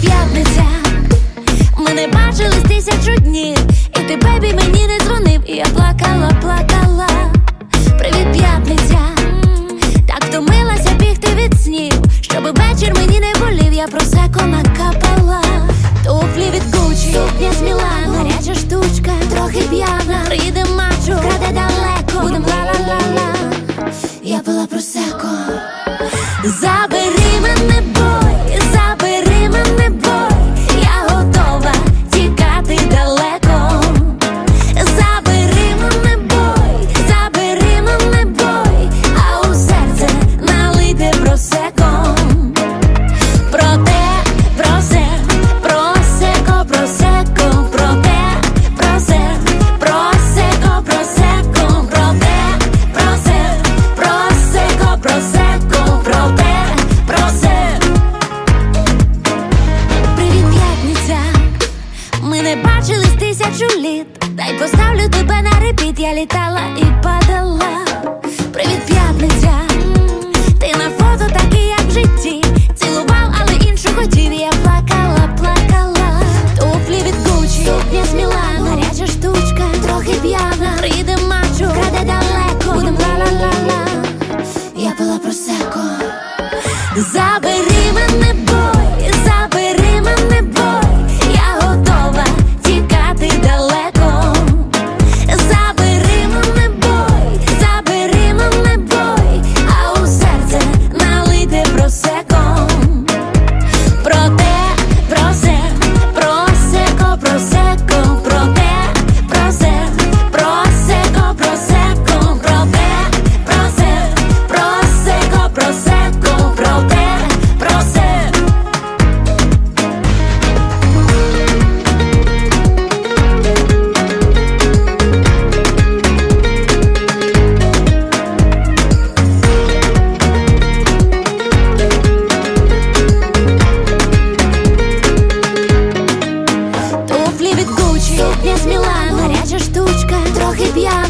п'ятниця, ми не бачились тисячу днів, і ти бебі мені не дзвонив, і я плакала, плакала. Привіт, п'ятниця, так втомилася бігти від снів, Щоби вечір мені не болів, я про секо накапала. Туфлі від кучі, сукня з Мілана, гаряча штучка, трохи п'яна, приїде мачу, краде далеко, будем ла-ла-ла-ла. Я пила просеко. Забив зможу літ, та поставлю тебе на репіт, я літала і падала. Привіт, п'ятниця, ти на фото такий, як в житті. Цілував, але іншу хотів. Я плакала, плакала, туфлі від Гучі, сукня з Мілана, гаряча штучка, трохи п'яна. Прийде мачу, краде далеко. Будем ла-ла-ла-ла. Я пила просеко. Забив Я сміла, гаряча штучка, трохи п'яна.